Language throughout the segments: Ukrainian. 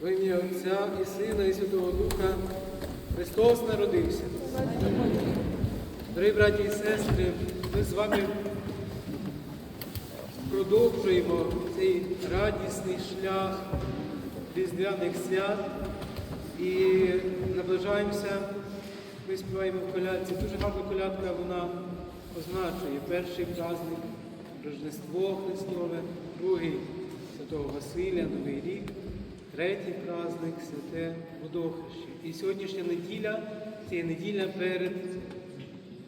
Во ім'я Отця і Сина, і Святого Духа Христос народився. Дорогі браті і сестри, ми з вами продовжуємо цей радісний шлях різдвяних свят і наближаємося. Ми співаємо в колядці. Дуже гарна колядка вона означує перший праздник Рождество Христове, другий Святого Василя, Новий рік, третій праздник Святе Водохреще. І сьогоднішня неділя це неділя перед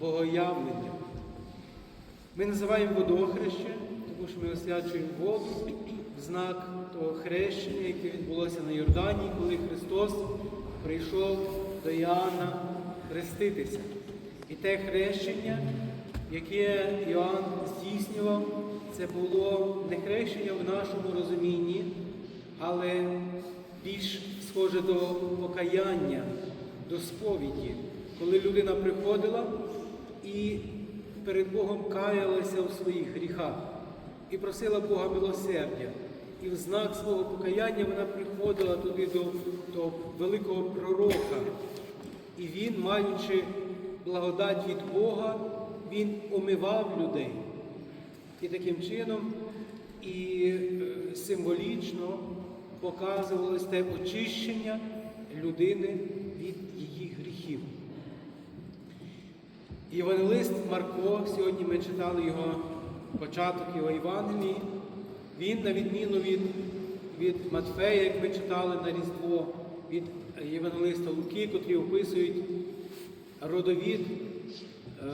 Богоявленням. Ми називаємо водохреще, тому що ми освячуємо воду в знак того хрещення, яке відбулося на Йордані, коли Христос прийшов до Іоанна хреститися. І те хрещення, яке Іоанн здійснював, це було не хрещення в нашому розумінні, але більш схоже до покаяння, до сповіді, коли людина приходила і перед Богом каялася у своїх гріхах і просила Бога милосердя. І в знак свого покаяння вона приходила туди до, до великого пророка. І він, маючи благодать від Бога, він омивав людей. І таким чином і е, символічно показувалось те очищення людини від її гріхів. Євангелист Марко, сьогодні ми читали його початок його Євангелії, він, на відміну від, від Матфея, як ми читали на Різдво, від Євангелиста Луки, котрі описують родовід е,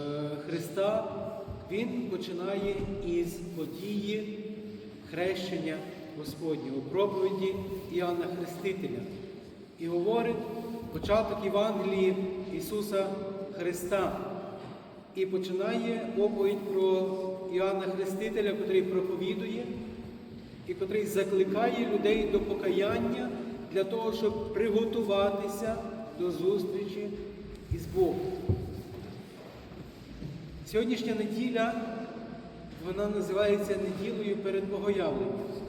Христа, він починає із події хрещення Господнього, проповіді Іоанна Хрестителя. І говорить початок Євангелії Ісуса Христа. І починає оповідь про Іоанна Хрестителя, котрий проповідує і котрий закликає людей до покаяння для того, щоб приготуватися до зустрічі із Богом. Сьогоднішня неділя, вона називається неділею перед Богоявленням.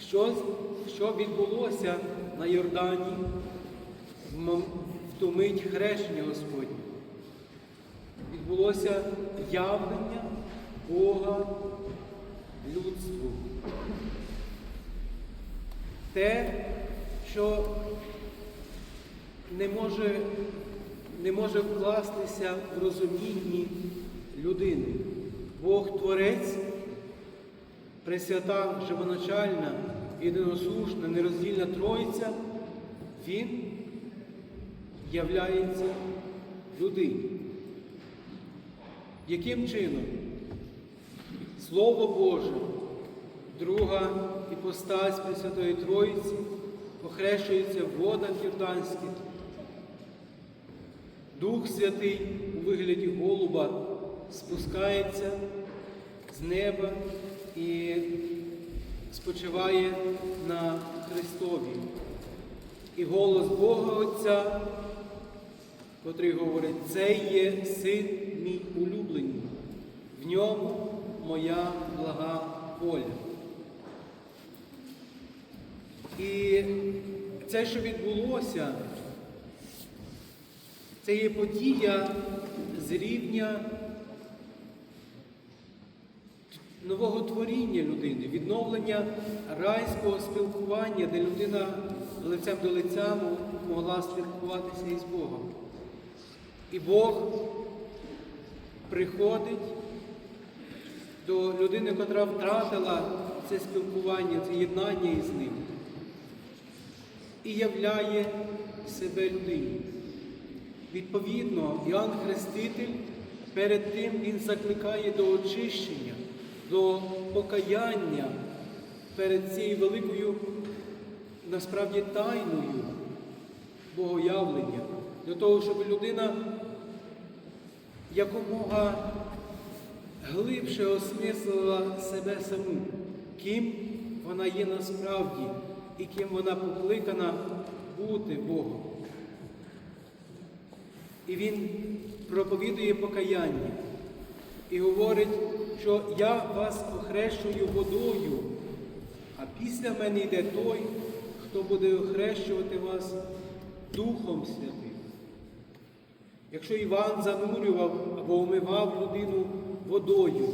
Що, що відбулося на Йордані в ту мить хрещення Господня? Відбулося явлення Бога людству. Те, що не може, не може вкластися в розумінні людини. Бог Творець, Пресвята, живоначальна, єдиносушна, нероздільна Тройця, Він являється людині. Яким чином? Слово Боже, друга іпостась Пресвятої Троїці, охрещується в водах Йорданських. Дух Святий у вигляді голуба спускається з неба і спочиває на Христові. І голос Бога Отця, котрий говорить, це є син мій улюблений, в ньому моя блага воля. І це, що відбулося, це є подія з рівня нового творіння людини, відновлення райського спілкування, де людина лицем до лиця могла спілкуватися із Богом. І Бог приходить до людини, котра втратила це спілкування, це єднання із ним, і являє себе людині. Відповідно, Іоанн Хреститель перед тим він закликає до очищення, до покаяння перед цією великою, насправді, тайною богоявлення, для того, щоб людина якомога глибше осмислила себе саму, ким вона є насправді і ким вона покликана бути Богом. І він проповідує покаяння і говорить, що я вас охрещую водою, а після мене йде той, хто буде охрещувати вас Духом Святим. Якщо Іван занурював або умивав людину водою,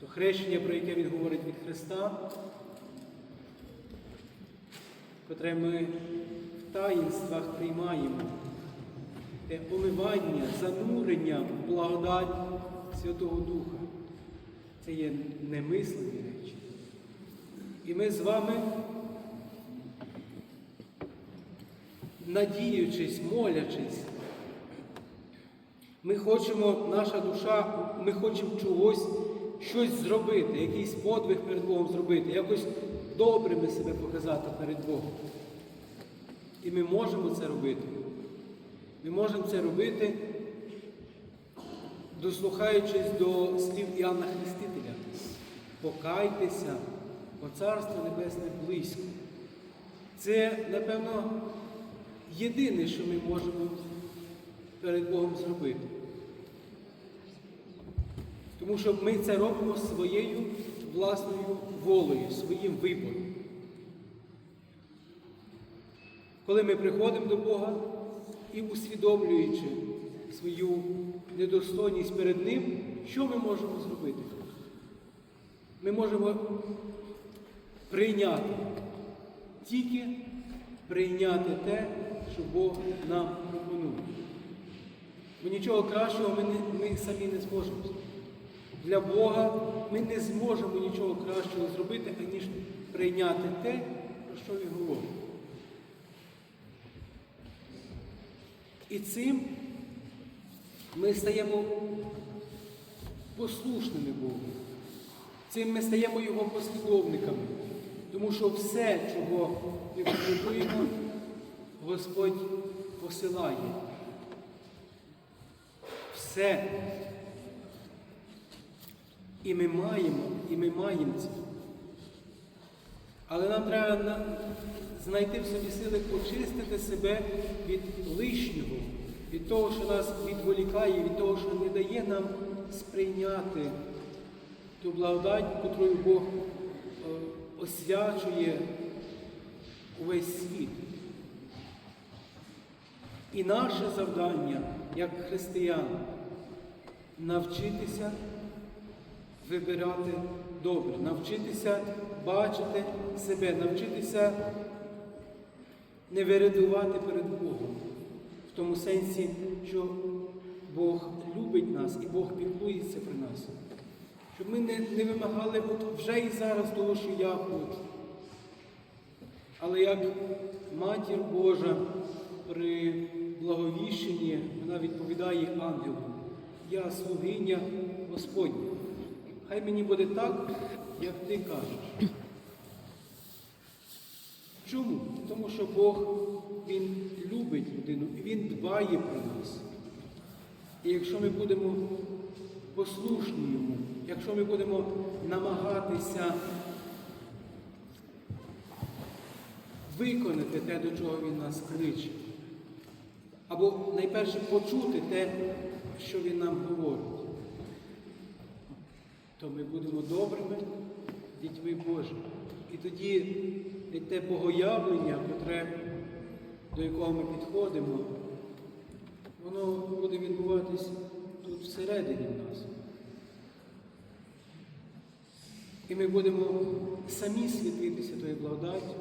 то хрещення, про яке він говорить від Христа, котре ми в таїнствах приймаємо, те омивання, занурення благодать Святого Духа. Це є немислимі речі. І ми з вами, надіючись, молячись, ми хочемо, наша душа, ми хочемо чогось, щось зробити, якийсь подвиг перед Богом зробити, якось добрими себе показати перед Богом. І ми можемо це робити. Ми можемо це робити, дослухаючись до слів Іоанна Хрестителя. Покайтеся, бо Царство Небесне близько. Це, напевно, єдине, що ми можемо перед Богом зробити. Тому що ми це робимо своєю власною волею, своїм вибором. Коли ми приходимо до Бога і усвідомлюючи свою недостойність перед Ним, що ми можемо зробити? Ми можемо прийняти, тільки прийняти те, що Бог нам пропонує. Бо нічого кращого ми, не, ми самі не зможемо. Для Бога ми не зможемо нічого кращого зробити, аніж прийняти те, про що Він говорить. І цим ми стаємо послушними Богу. Цим ми стаємо Його послідовниками. Тому що все, чого ми потребуємо, Господь посилає. Все. І ми маємо, і ми маємо це. Але нам треба знайти в собі сили очистити себе від лишнього, від того, що нас відволікає, від того, що не дає нам сприйняти ту благодать, котрою Бог е, освячує увесь світ. І наше завдання, як християн, навчитися вибирати добре, навчитися бачити себе, навчитися не вирядувати перед Богом. В тому сенсі, що Бог любить нас і Бог піклується про нас. Щоб ми не, не вимагали от вже і зараз того, що я хочу. Але як матір Божа при благовіщенні, вона відповідає ангелу, я слугиня Господня. Хай мені буде так, як ти кажеш. Чому? Тому що Бог Він любить людину Він дбає про нас. І якщо ми будемо послушні йому, якщо ми будемо намагатися виконати те, до чого він нас кличе, або найперше почути те, що він нам говорить, то ми будемо добрими дітьми Божими. І тоді те богоявлення, котре, до якого ми підходимо, воно буде відбуватись тут всередині нас. І ми будемо самі світитися тою благодаттю,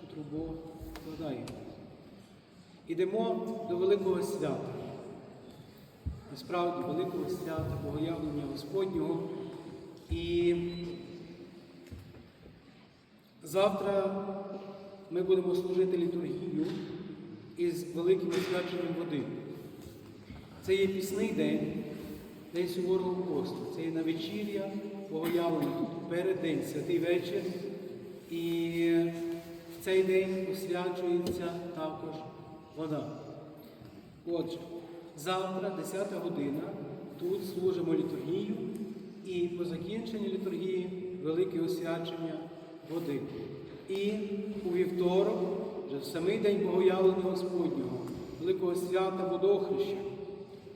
котру Бог вкладає. Ідемо до великого свята. Насправді великого свята, богоявлення Господнього. І завтра ми будемо служити літургію із великим освяченням води. Це є пісний день, день суворого посту. Це є на вечір'я богоявлення, переддень, святий вечір. І в цей день освячується також вода. Отже, завтра, 10 година, тут служимо літургію і по закінченні літургії велике освячення води. І у вівторок, вже в самий день Богоявлення Господнього, великого свята водохреща,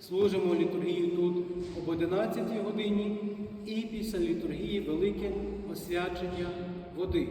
служимо літургію тут об 11 годині і після літургії велике освячення води.